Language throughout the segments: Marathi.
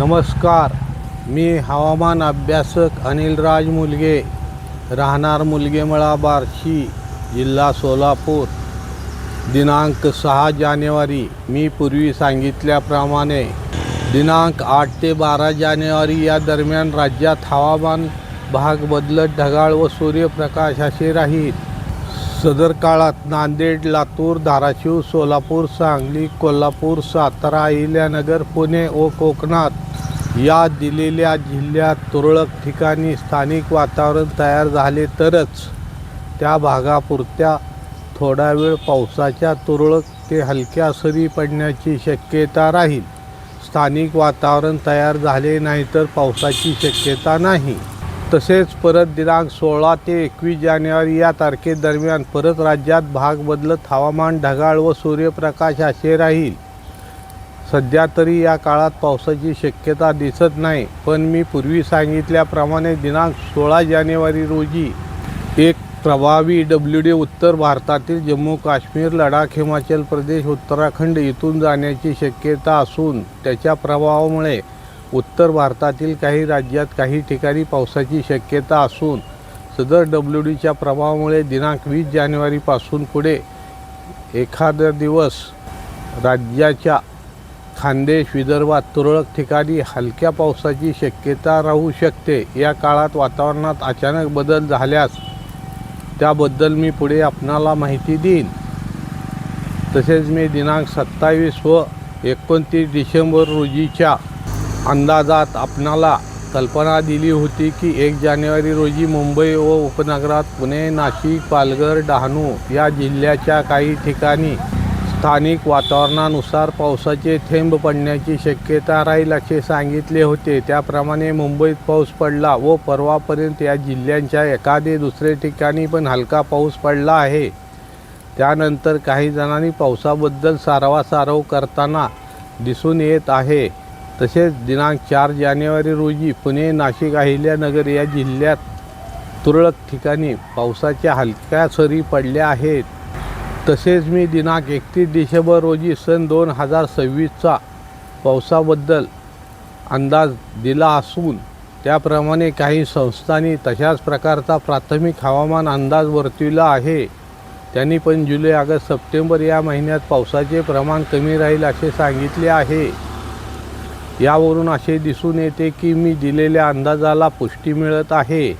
नमस्कार. मी हवामान अभ्यासक अनिलराज मुलगे. राहणार मुलगेमळा बार्शी जिल्हा सोलापूर. दिनांक सहा जानेवारी. मी पूर्वी सांगितल्याप्रमाणे दिनांक आठ ते बारा जानेवारी या दरम्यान राज्यात हवामान भाग बदलत ढगाळ व सूर्यप्रकाश असे राहील. सदर काळात नांदेड लातूर धाराशिव सोलापूर सांगली कोल्हापूर सातारा अहिल्यानगर पुणे व कोकणात या दिलेल्या जिल्ह्यात तुरळक ठिकाणी स्थानिक वातावरण तयार झाले तरच त्या भागापुरत्या थोडा वेळ पावसाच्या तुरळक ते हलक्या सरी पडण्याची शक्यता राहील. स्थानिक वातावरण तयार झाले नाही तर पावसाची शक्यता नाही. तसेच परत दिनांक सोळा ते एकवीस जानेवारी या तारखेदरम्यान परत राज्यात भाग बदलत हवामान ढगाळ व सूर्यप्रकाश असे राहील. सध्या तरी या काळात पावसाची शक्यता दिसत नाही पण मी पूर्वी सांगितल्याप्रमाणे दिनांक सोळा जानेवारी रोजी एक प्रभावी डब्ल्यू डी उत्तर भारतातील जम्मू काश्मीर लडाख हिमाचल प्रदेश उत्तराखंड इथून जाण्याची शक्यता असून त्याच्या प्रभावामुळे उत्तर भारतातील काही राज्यात काही ठिकाणी पावसाची शक्यता असून सदर डब्ल्यू डीच्या प्रभावामुळे दिनांक वीस जानेवारीपासून पुढे एखादा दिवस राज्याच्या खानदेश विदर्भात तुरळक ठिकाणी हलक्या पावसाची शक्यता राहू शकते. या काळात वातावरणात अचानक बदल झाल्यास त्याबद्दल मी पुढे आपणाला माहिती देईन. तसेच मी दिनांक सत्तावीस व एकोणतीस डिसेंबर रोजीच्या अंदाजात आपणाला कल्पना दिली होती की एक जानेवारी रोजी मुंबई व उपनगरात पुणे नाशिक पालघर डहाणू या जिल्ह्याच्या काही ठिकाणी स्थानिक वातावरणानुसार पावसाचे थेंब पडण्याची शक्यता राहील असे सांगितले होते. त्याप्रमाणे मुंबईत पाऊस पडला व परवापर्यंत या जिल्ह्यांच्या एखादे दुसरे ठिकाणी पण हलका पाऊस पडला आहे. त्यानंतर काही जणांनी पावसाबद्दल सारवासारव करताना दिसून येत आहे. तसेच दिनांक चार जानेवारी रोजी पुणे नाशिक अहिल्यानगर या जिल्ह्यात तुरळक ठिकाणी पावसाच्या हलक्या सरी पडल्या आहेत. तसेच मी दिनांक एकतीस डिसेंबर रोजी सन दोन हजार सव्वीसचा पावसाबद्दल अंदाज दिला असून त्याप्रमाणे काही संस्थांनी तशाच प्रकारचा प्राथमिक हवामान अंदाज वर्तविला आहे. त्यांनी पण जुलै ऑगस्ट सप्टेंबर या महिन्यात पावसाचे प्रमाण कमी राहील असे सांगितले आहे. यावरून असे दिसून येते की मी दिलेल्या अंदाजाला पुष्टी मिळत आहे.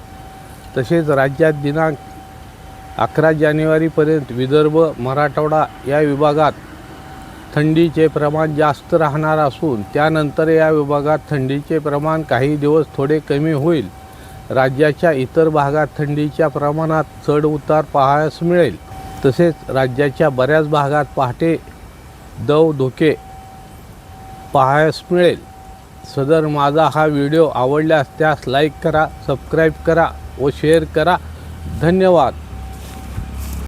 तसेच राज्यात दिनांक अकरा जानेवारीपर्यंत विदर्भ मराठवाडा या विभागात थंडीचे प्रमाण जास्त राहणार असून त्यानंतर या विभागात थंडीचे प्रमाण काही दिवस थोडे कमी होईल. राज्याच्या इतर भागात थंडीच्या प्रमाणात चढ उतार पाहायस मिळेल. तसेच राज्याच्या बऱ्याच भागात पहाटे दव धोके पाहायस मिळेल. सदर माझा हा व्हिडिओ आवडल्यास त्यास लाईक करा सबस्क्राईब करा व शेअर करा. धन्यवाद.